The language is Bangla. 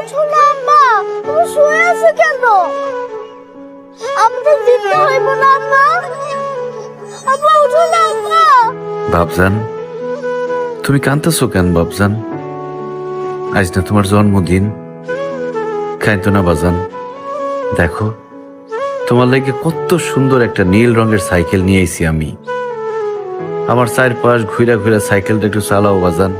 উঠো না আম্মা তুমি শুয়ে আছো কেন? আমাদের দিতে হইব না, আম্মা। আম্মা উঠো না, আম্মা। বাবজান তুমি কাঁদতেছো কেন বাবজান আজ না তোমার জন্মদিন। খাইতো না, বাজান। দেখো, তোমার লাগে কত সুন্দর একটা নীল রঙের সাইকেল নিয়ে আমি। আমার চারপাশ ঘুরা ঘুরা সাইকেলটা একটু চালাও, বাজান।